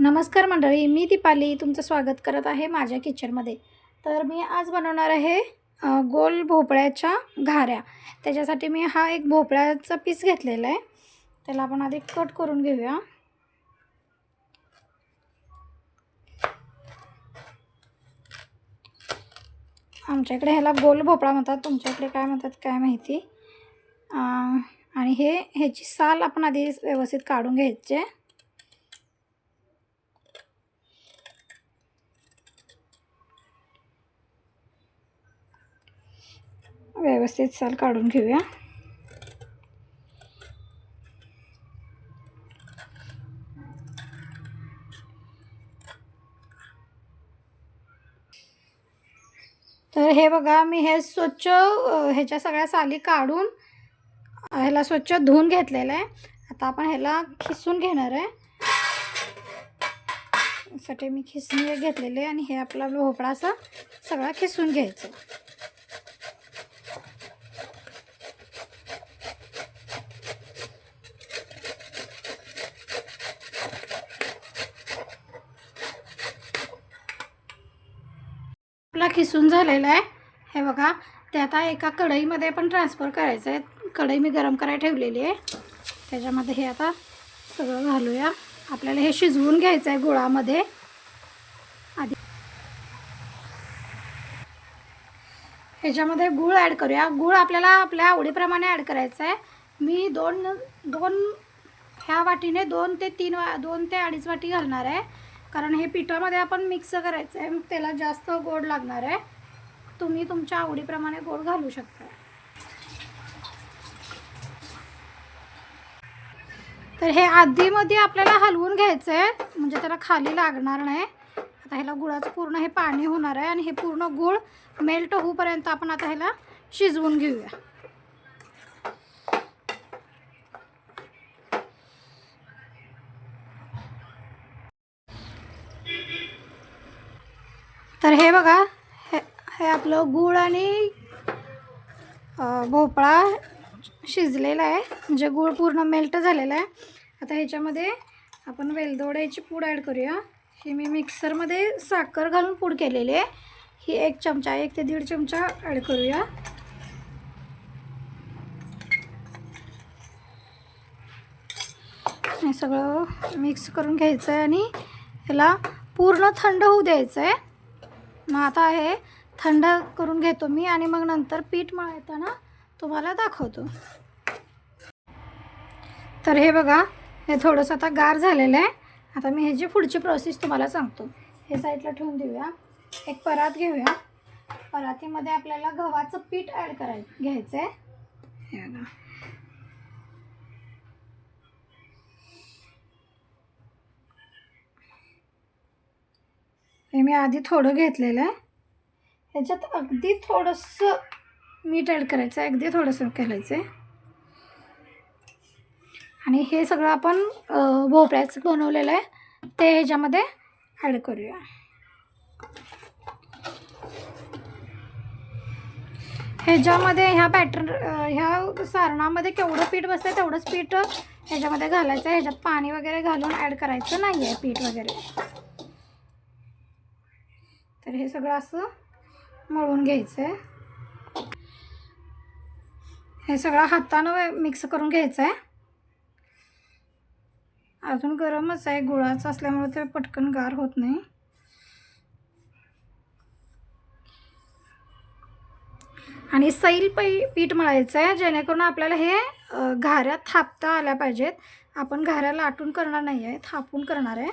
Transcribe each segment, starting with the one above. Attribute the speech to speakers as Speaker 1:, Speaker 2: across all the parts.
Speaker 1: नमस्कार मंडळी मी दीपाली तुमचं स्वागत करत आहे माझ्या किचनमध्ये. तर मी आज बनवणार आहे गोल भोपळ्याच्या घाऱ्या. त्याच्यासाठी मी हा एक भोपळ्याचा पीस घेतलेला आहे. त्याला आपण आधी कट करून घेऊया. आमच्या इकडे ह्याला गोल भोपळा म्हणतात तुमच्याकडे काय म्हणतात काय माहिती? आणि हे ह्याची साल आपण आधी व्यवस्थित काढून घ्यायचे व्यवस्थित साल काढून घेऊया. तर हे बघा मी हे स्वच्छ ह्याच्या सगळ्या साली काढून ह्याला स्वच्छ धुवून घेतलेलं आहे. आता आपण ह्याला खिसून घेणार आहे. साठी मी खिसणी घेतलेले आणि हे आपला भोपळा असा सगळा खिसून घ्यायचं आपला खिसून झालेला आहे. हे बघा ते आता एका कढईमध्ये आपण ट्रान्सफर करायचं आहे. कढई मी गरम करायला ठेवलेली आहे. त्याच्यामध्ये हे आता सगळं घालूया. आपल्याला हे शिजवून घ्यायचं आहे गुळामध्ये. आधी ह्याच्यामध्ये गूळ ॲड करूया. गूळ आपल्याला आपल्या आवडीप्रमाणे ॲड करायचं आहे. मी दोन दोन ह्या वाटीने दोन ते तीन वा दोन ते अडीच वाटी घालणार आहे. कारण हे पिठामध्ये आपण मिक्स करायचं आहे मग त्याला जास्त गोड लागणार आहे. तुम्ही तुमच्या आवडीप्रमाणे गोड घालू शकता. तर हे आधीमध्ये आपल्याला हलवून घ्यायचं आहे म्हणजे त्याला खाली लागणार नाही. आता ह्याला गुळाचं पूर्ण हे पाणी होणार आहे आणि हे पूर्ण गुळ मेल्ट होऊपर्यंत आपण आता ह्याला शिजवून घेऊया. तर हे बघा हे हे आपलं गूळ आणि भोपळा शिजलेला आहे. म्हणजे गूळ पूर्ण मेल्ट झालेला आहे. आता ह्याच्यामध्ये आपण वेलदोड्याची पूड ॲड करूया. ही मी मिक्सरमध्ये साखर घालून पूड केलेली आहे. ही एक चमचा एक ते दीड चमचा ॲड करूया. हे सगळं मिक्स करून घ्यायचं आहे आणि ह्याला पूर्ण थंड होऊ द्यायचं आहे. मग आता हे थंड करून घेतो मी आणि मग नंतर पीठ मळताना तुम्हाला दाखवतो. तर हे बघा हे थोडंसं आता गार झालेलं आहे. आता मी ह्याची पुढची प्रोसेस तुम्हाला सांगतो हे साईडला ठेवून देऊया. एक परात घेऊया. परातीमध्ये आपल्याला गव्हाचं पीठ ॲड कराय घ्यायचं आहे हे बघा. हे मी आधी थोडं घेतलेलं आहे. ह्याच्यात अगदी थोडंसं मीठ ॲड करायचं आहे अगदी थोडंसं घालायचं आहे आणि हे सगळं आपण भोपळ्याचं बनवलेलं आहे. ते ह्याच्यामध्ये ॲड करूया. ह्याच्यामध्ये ह्या बॅटर ह्या सारणामध्ये केवढं पीठ बसतं तेवढंच पीठ ह्याच्यामध्ये घालायचं आहे ह्याच्यात पाणी वगैरे घालून ॲड करायचं नाही आहे पीठ वगैरे. तर हे सगळं असं मळून घ्यायचं आहे हे सगळं हातानं मिक्स करून घ्यायचं आहे अजून गरमच आहे गुळाचं असल्यामुळे ते पटकन गार होत नाही. आणि सैल पै पीठ मळायचं आहे जेणेकरून आपल्याला हे घाऱ्या थापता आल्या पाहिजेत. आपण घाऱ्या लाटून करणार नाही आहे थापून करणार आहे.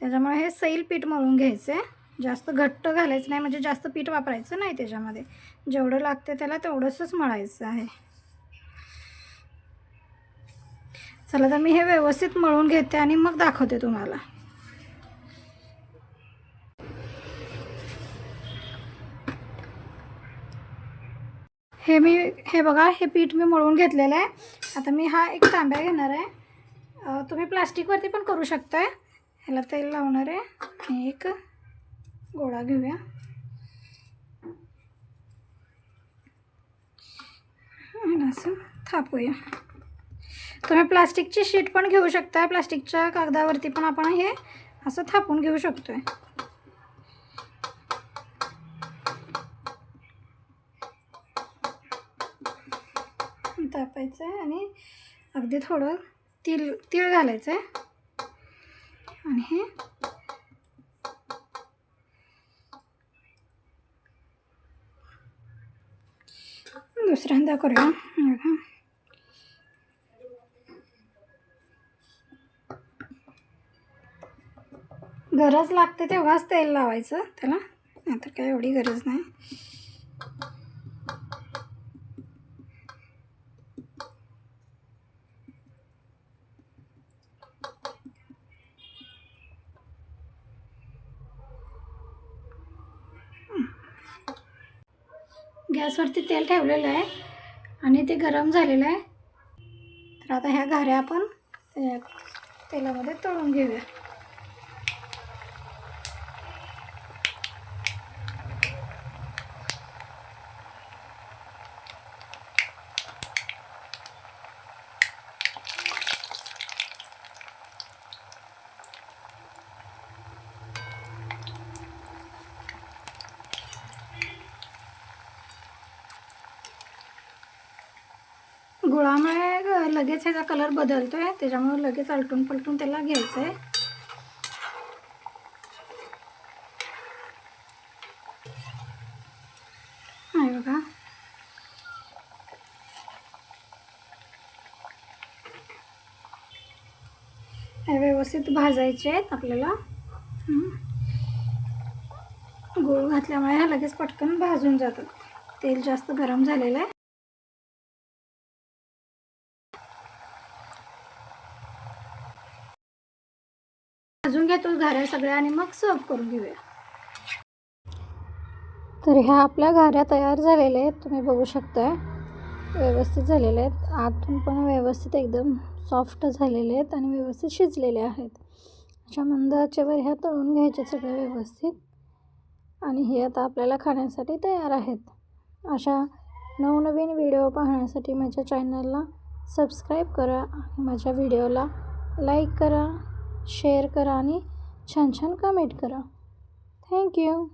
Speaker 1: त्याच्यामुळे हे सैल पीठ मळून घ्यायचं आहे जास्त घट्ट घालायचं नाही म्हणजे जास्त पीठ वापरायचं नाही त्याच्यामध्ये. जेवढं लागते त्याला तेवढंसंच मळायचं आहे. चला तर मी हे व्यवस्थित मळून घेते आणि मग दाखवते तुम्हाला. हे मी हे बघा हे पीठ मी मळून घेतलेलं आहे. आता मी हा एक तांब्या घेणार आहे. तुम्ही प्लास्टिकवरती पण करू शकताय. ह्याला तेल लावणार आहे. एक गोळा घेऊया. आणि असं थापूया. तुम्ही प्लास्टिकची शीट पण घेऊ शकता. प्लास्टिकच्या कागदावरती पण आपण हे असं थापून घेऊ शकतोय. तापायचं आहे आणि अगदी थोडं तीळ तीळ घालायचं आहे आणि हे दुसऱ्यांदा करूया. बघा. गरज लागते तेव्हाच तेल लावायचं त्याला. नाहीतर काय एवढी गरज नाही. गॅसवरती तेल ठेवलेलं आहे आणि ते गरम झालेलं आहे. तर आता ह्या घाऱ्या आपण त्या तेलामध्ये तळून घेऊया. गुळामुळे लगेच ह्याचा कलर बदलतो आहे त्याच्यामुळे लगेच आलटून पलटून त्याला घ्यायचं आहे बघा. हे व्यवस्थित भाजायचे आहेत आपल्याला. गुळ गूळ घातल्यामुळे हा लगेच पटकन भाजून जातात तेल जास्त गरम झालेलं आहे भाजून घेतो घाऱ्या सगळ्या आणि मग सर्व करून घेऊया. तर ह्या आपल्या घाऱ्या तयार झालेल्या आहेत तुम्ही बघू शकता व्यवस्थित झालेल्या आहेत. आतून पण व्यवस्थित एकदम सॉफ्ट झालेले आहेत आणि व्यवस्थित शिजलेले आहेत. अशा मंद आचेवर ह्या तळून घ्यायच्या सगळ्या व्यवस्थित. आणि हे आता आपल्याला खाण्यासाठी तयार आहेत. अशा नवनवीन व्हिडिओ पाहण्यासाठी माझ्या चॅनलला सबस्क्राईब करा आणि माझ्या व्हिडिओला लाईक करा. शेअर करा आणि छान छान कमेंट करा. थँक्यू